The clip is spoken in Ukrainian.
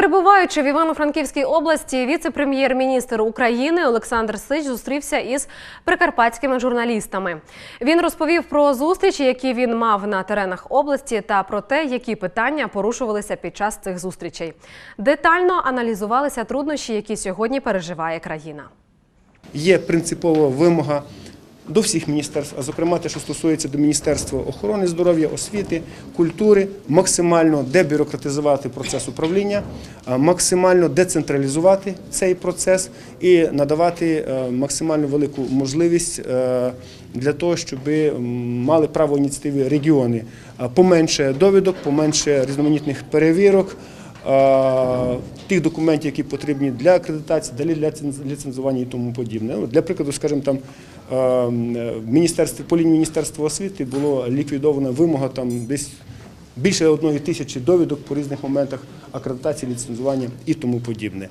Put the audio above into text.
Перебуваючи в Івано-Франківській області, віце-прем'єр-міністр України Олександр Сич зустрівся із прикарпатськими журналістами. Він розповів про зустрічі, які він мав на теренах області, та про те, які питання порушувалися під час цих зустрічей. Детально аналізувалися труднощі, які сьогодні переживає країна. Є принципова вимога до всіх міністерств, а зокрема те, що стосується до Міністерства охорони здоров'я, освіти, культури, максимально дебюрократизувати процес управління, максимально децентралізувати цей процес і надавати е, максимально велику можливість е, для того, щоб мали право ініціативи регіони. Поменше довідок, поменше різноманітних перевірок. Е, Тих документів, які потрібні для акредитації, для ліцензування і тому подібне. Ну, Для прикладу, скажімо, там е, міністерстві по лінії Міністерства освіти було ліквідована вимога там десь більше одної тисячі довідок по різних моментах акредитації, ліцензування і тому подібне.